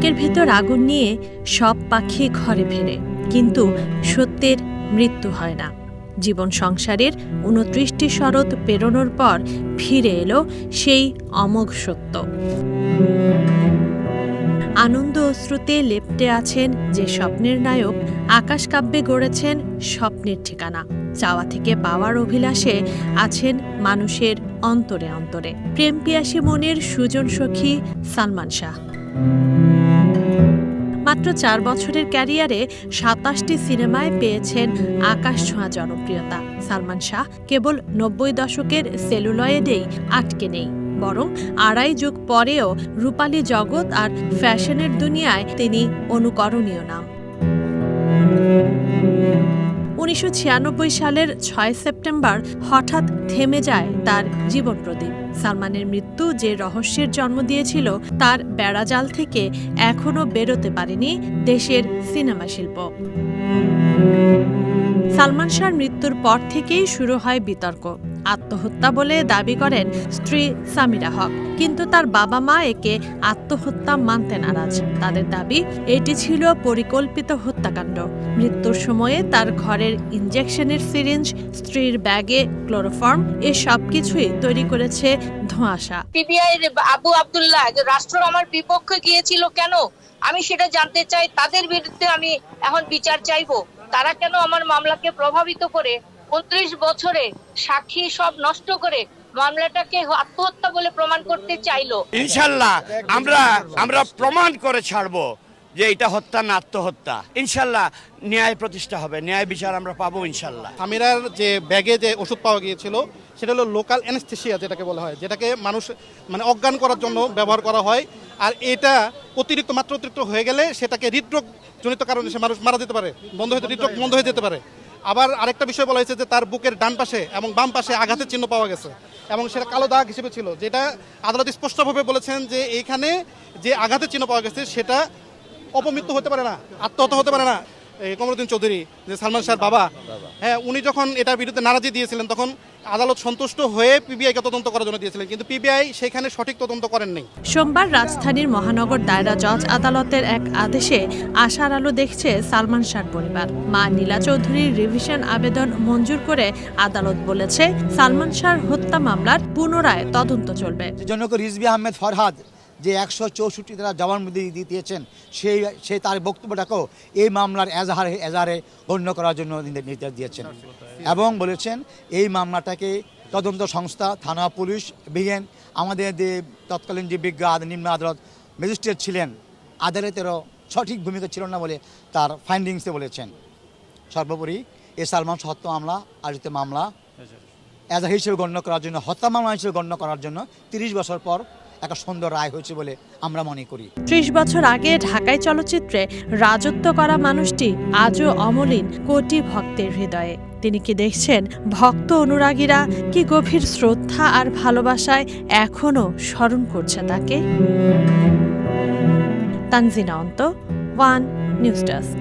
বুকের ভেতর আগুন নিয়ে সব পাখি ঘরে ফেরে। কিন্তু সত্যের মৃত্যু হয় না। জীবন সংসারের উনত্রিশটি শরৎ পেরোনোর পর ফিরে এলো সেই অমোঘ সত্য। আনন্দ অশ্রুতে লেপটে আছেন যে স্বপ্নের নায়ক, আকাশ কাব্যে গড়েছেন স্বপ্নের ঠিকানা। চাওয়া থেকে পাওয়ার অভিলাষে আছেন মানুষের অন্তরে অন্তরে। প্রেম পিয়াসী মনের সুজন সখী সালমান শাহ। মাত্র চার বছরের ক্যারিয়ারে সাতাশটি সিনেমায় পেয়েছেন আকাশ ছোঁয়া জনপ্রিয়তা। সালমান শাহ কেবল নব্বই দশকের সেলুলয়েডেই আটকে নেই, বরং আড়াই যুগ পরেও রূপালী জগৎ আর ফ্যাশনের দুনিয়ায় তিনি অনুকরণীয় নাম। উনিশশো ছিয়ানব্বই সালের ছয় সেপ্টেম্বর হঠাৎ থেমে যায় তার জীবন প্রদীপ সালমানের মৃত্যু যে রহস্যের জন্ম দিয়েছিল, তার বেড়াজাল থেকে এখনও বেরোতে পারেনি দেশের সিনেমা শিল্প। সালমান শাহর মৃত্যুর পর থেকেই শুরু হয় বিতর্ক। আত্মহত্যা বলে দাবি করেন স্ত্রী সামিরা হক। কিন্তু তার বাবা মা একে আত্মহত্যা মানতে নারাজ। তাদের দাবি, এটি ছিল পরিকল্পিত হত্যাকাণ্ড। মৃত্যুর সময়ে তার ঘরের ইনজেকশনের সিরিঞ্জ, স্ত্রীর ব্যাগে ক্লোরোফর্ম, এ সব কিছুই তৈরি করেছে ধোঁয়াশা। পিবিআই আবু আব্দুল্লাহ রাষ্ট্র আমার বিপক্ষে গিয়েছিল কেন? আমি সেটা জানতে চাই। তাদের বিরুদ্ধে আমি এখন বিচার চাইব। তারা কেন আমার মামলাকে প্রভাবিত করে? উনত্রিশ বছরে সাক্ষী সব নষ্ট করে মামলাটাকে আত্মহত্যা বলে প্রমাণ করতে চাইলো। ইনশাল্লাহ আমরা আমরা প্রমাণ করে ছাড়বো যে এটা হত্যা না আত্মহত্যা। ইনশাল্লাহ ন্যায় প্রতিষ্ঠা হবে ন্যায় বিচার আমরা পাবো ইনশাল্লাহ। আমিরার যে ব্যাগে যে ওষুধ পাওয়া গিয়েছিল সেটা হলো লোকাল অ্যানেস্থেশিয়া যেটাকে বলা হয় যেটাকে মানুষ মানে অজ্ঞান করার জন্য ব্যবহার করা হয়। আর এটা অতিরিক্ত মাত্রা অতিরিক্ত হয়ে গেলে সেটাকে হৃদরোগ জনিত কারণে সে মানুষ মারা যেতে পারে বন্ধ হয়ে হৃদরোগ বন্ধ হয়ে যেতে পারে। আবার আরেকটা বিষয় বলা হয়েছে যে তার বুকের ডান পাশে এবং বাম পাশে আঘাতের চিহ্ন পাওয়া গেছে এবং সেটা কালো দাগ হিসেবে ছিল, যেটা আদালত স্পষ্টভাবে বলেছেন যে এইখানে যে আঘাতের চিহ্ন পাওয়া গেছে সেটা অপমৃত্যু হতে পারে না, আত্মহত্যা হতে পারে না। কমরুদ্দিন চৌধুরী যে সালমান শাহর বাবা হ্যাঁ উনি যখন এটার বিরুদ্ধে নারাজি দিয়েছিলেন তখন আদালত সন্তুষ্ট হয়ে পিবিআইকে তদন্ত করার জন্য দিয়েছিলেন কিন্তু পিবিআই সেখানে সঠিক তদন্ত করেন নাই। সোমবার রাজধানীর মহানগর দায়রা জজ আদালতের এক আদেশে আশার আলো দেখছে সালমান শাহর পরিবার। মা নীলা চৌধুরীর রিভিশন আবেদন মঞ্জুর করে আদালত বলেছে সালমান শাহর হত্যা মামলার পুনরায় তদন্ত চলবে। জনক রিজবি আহমেদ ফরহাদ যে একশো চৌষট্টি তারা জবানবন্দি দিয়ে দিয়েছেন, সেই, সে তার বক্তব্যটাকেও এই মামলার এজাহারে এজাহারে গণ্য করার জন্য নির্দেশ দিয়েছেন। এবং বলেছেন, এই মামলাটাকে তদন্ত সংস্থা, থানা, পুলিশ বিজ্ঞান আমাদের যে তৎকালীন যে বিজ্ঞ নিম্ন আদালত ম্যাজিস্ট্রেট ছিলেন, আদালতেরও সঠিক ভূমিকা ছিল না বলে তার ফাইন্ডিংসে বলেছেন। সর্বোপরি এ সালমান হত্যা মামলা, আয়োজিত মামলা, এজাহার হিসেবে গণ্য করার জন্য, হত্যা মামলা হিসেবে গণ্য করার জন্য তিরিশ বছর পর একটা সুন্দর রায় হয়েছে বলে আমরা মনে করি। ত্রিশ বছর আগে ঢাকায় চলচ্চিত্রে রাজত্ব করা মানুষটি আজও অমলিন কোটি ভক্তের হৃদয়ে। তিনি কি দেখছেন ভক্ত অনুরাগীরা কি গভীর শ্রদ্ধা আর ভালোবাসায় এখনও স্মরণ করছে তাকে? তানজিনা অন্ত, ওয়ান নিউজ ডেস্ক।